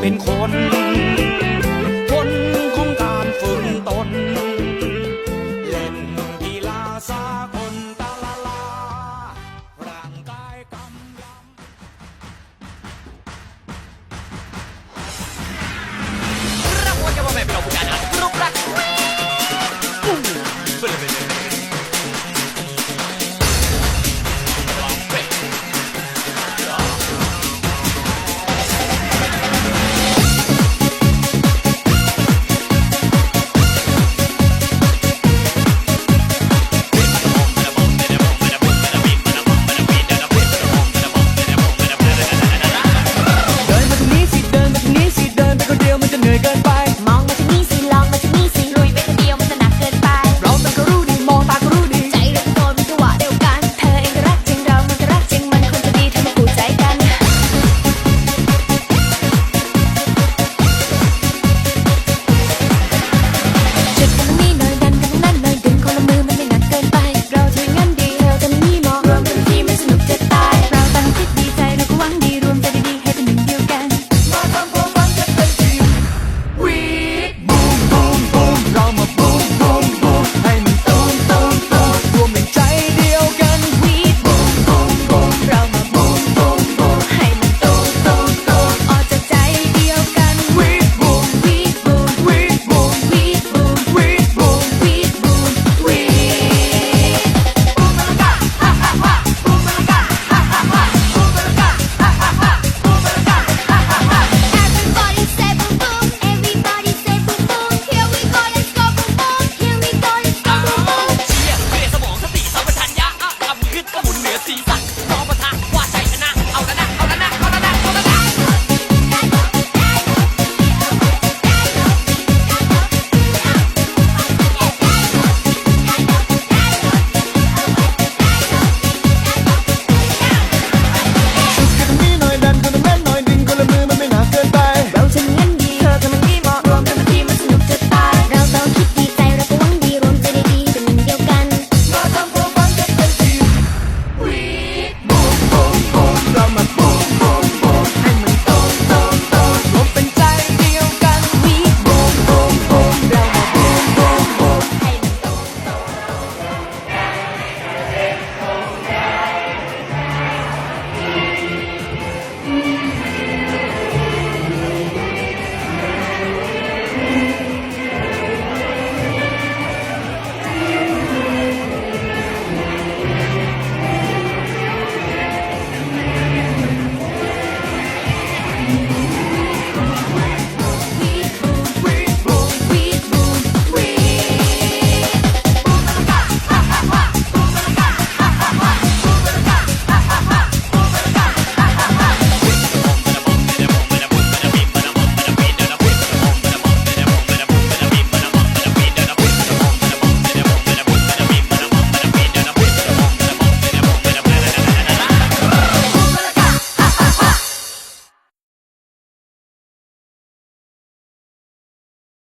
เป็นคน คนของการฝืนตน เล่นกีฬาสากลตาลาลา ร่างกายกำลังรับมวลกับพ่แม่พี่น้องผู้การอ่ารูปรัก